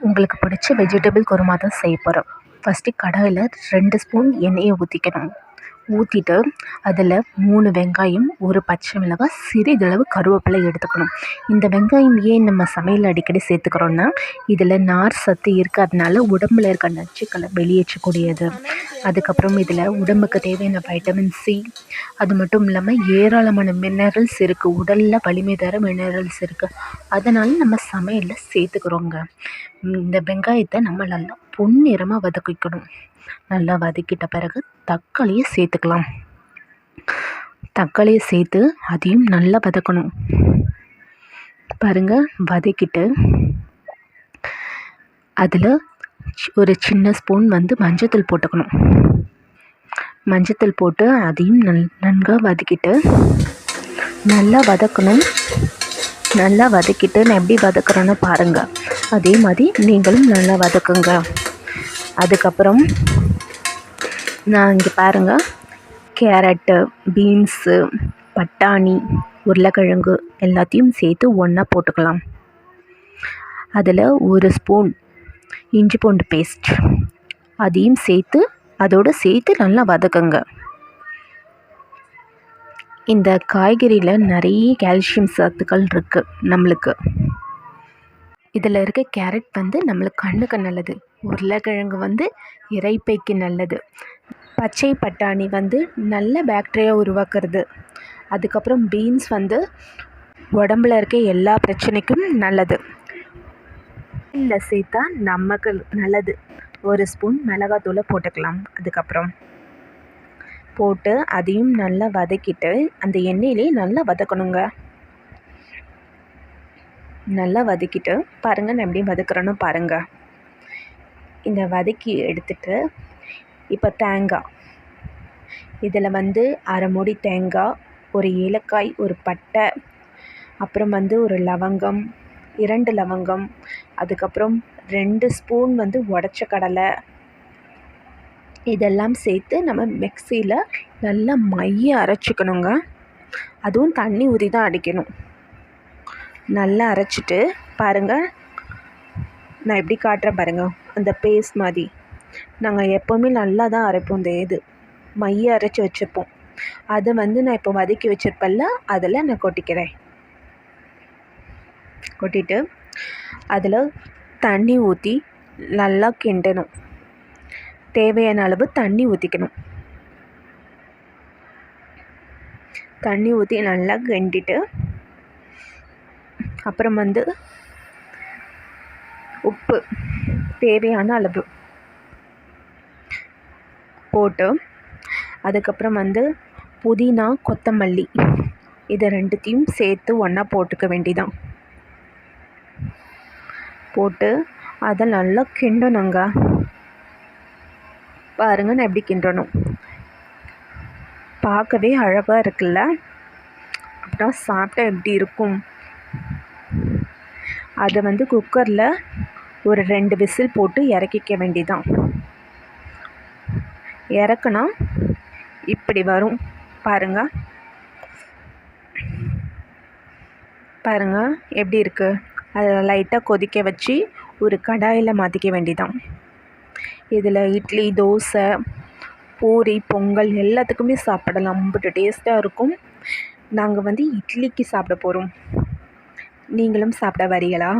உங்களுக்கு பிடிச்ச வெஜிடபிள் குருமா தான் செய்ய போகிறோம் ஃபஸ்ட்டு கடாயில் ரெண்டு ஸ்பூன் எண்ணெயை ஊற்றிக்கணும் ஊற்றிட்டு அதில் மூணு வெங்காயம் ஒரு பச்சை மிளகாய் சிறிதளவு கருவேப்பிலை எடுத்துக்கணும். இந்த வெங்காயம் ஏன் நம்ம சமையல் அடிக்கடி சேர்த்துக்கிறோன்னா இதில் நார் சத்து இருக்கிறதுனால உடம்புல இருக்க நச்சுக்களை வெளியேற்றக்கூடியது. அதுக்கப்புறம் இதில் உடம்புக்கு தேவையான வைட்டமின் சி அது மட்டும் இல்லாமல் ஏராளமான மினரல்ஸ் இருக்குது உடலில் வலிமை தர மினரல்ஸ் இருக்குது அதனால் நம்ம சமையலில் சேர்த்துக்கிறோங்க. இந்த வெங்காயத்தை நம்ம நல்லா பொன்னிறமாக வதக்கிக்கணும். நல்லா வதக்கிட்ட பிறகு தக்காளியை சேர்த்துக்கலாம். தக்காளியை சேர்த்து அதையும் நல்லா வதக்கணும். பாருங்கள் வதக்கிட்டு அதில் ஒரு சின்ன ஸ்பூன் வந்து மஞ்சத்தூள் போட்டுக்கணும். மஞ்சத்தூள் போட்டு அதையும் நல் நன்காக வதக்கிட்டு நல்லா வதக்கணும். நல்லா வதக்கிட்டு நான் எப்படி வதக்குறேன்னு பாருங்கள் அதே மாதிரி நீங்களும் நல்லா வதக்குங்க. அதுக்கப்புறம் நான் இங்கே பாருங்கள் கேரட்டு பீன்ஸு பட்டாணி உருளைக்கிழங்கு எல்லாத்தையும் சேர்த்து ஒன்றா போட்டுக்கலாம். அதில் ஒரு ஸ்பூன் இஞ்சி பூண்டு பேஸ்ட். அதையும் சேர்த்து அதோடு சேர்த்து நல்லா வதக்குங்க. இந்த காய்கறியில் நிறைய கால்சியம் சத்துக்கள் இருக்குது நம்மளுக்கு. இதில் இருக்க கேரட் வந்து நம்மளுக்கு கண்ணுக்கு நல்லது. உருளைக்கிழங்கு வந்து இறைப்பைக்கு நல்லது. பச்சை பட்டாணி வந்து நல்ல பேக்டீரியா உருவாக்குறது. அதுக்கப்புறம் பீன்ஸ் வந்து உடம்புல இருக்க எல்லா பிரச்சனைக்கும் நல்லது. இல்லை சேர்த்தா நமக்கு நல்லது. ஒரு ஸ்பூன் மிளகாத்தூளை போட்டுக்கலாம். அதுக்கப்புறம் போட்டு அதையும் நல்லா வதக்கிட்டு அந்த எண்ணெயிலே நல்லா வதக்கணுங்க. நல்லா வதக்கிட்டு பாருங்கள் நான் எப்படி வதக்குறேன்னு பாருங்கள் இந்த வதக்கி எடுத்துட்டு இப்போ தேங்காய் இதில் வந்து அரை மூடி தேங்காய் ஒரு ஏலக்காய் ஒரு பட்டை அப்புறம் வந்து ஒரு லவங்கம் இரண்டு லவங்கம் அதுக்கப்புறம் ரெண்டு ஸ்பூன் வந்து உடச்ச கடலை இதெல்லாம் சேர்த்து நம்ம மிக்சியில் நல்லா மைய அரைச்சிக்கணுங்க. அதுவும் தண்ணி ஊற்றி தான் அடிக்கணும். நல்லா அரைச்சிட்டு பாருங்கள் நான் எப்படி காட்டுறேன் பாருங்கள் அந்த பேஸ்ட் மாதிரி. நாங்கள் எப்போவுமே நல்லா தான் அரைப்போம் இந்த இது. மைய அரைச்சி வச்சுப்போம் அதை வந்து நான் இப்போ வதக்கி வச்சுருப்பேன்ல அதில் நான் கொட்டிக்கிறேன். கொட்டிட்டு அதில் தண்ணி ஊற்றி நல்லா கிண்டணும். தேவையான அளவு தண்ணி ஊற்றிக்கணும் தண்ணி ஊற்றி நல்லா கெண்டிட்டு அப்புறம் வந்து உப்பு தேவையான அளவு போட்டு அதுக்கப்புறம் வந்து புதினா கொத்தமல்லி இதை ரெண்டுத்தையும் சேர்த்து ஒன்றா போட்டுக்க வேண்டிதான். போட்டு அதை நல்லா கிண்டணுங்க. பாருங்கள் நான் எப்படி கிண்டணும் பார்க்கவே அழகாக இருக்குல்ல? அப்புறம் சாப்பிட்டா எப்படி இருக்கும்? அதை வந்து குக்கரில் ஒரு ரெண்டு விசில் போட்டு இறக்கிக்க வேண்டிதான் இறக்குனா இப்படி வரும். பாருங்கள் பாருங்கள் எப்படி இருக்குது அதை லைட்டாக கொதிக்க வச்சு ஒரு கடாயில் மாற்றிக்க வேண்டிதான் இதில் இட்லி தோசை பூரி பொங்கல் எல்லாத்துக்குமே சாப்பிடலாம். அம்புட்டு டேஸ்ட்டாக இருக்கும். நாங்கள் வந்து இட்லிக்கு சாப்பிட போகிறோம் நீங்களும் சாப்பிட வரீங்களா?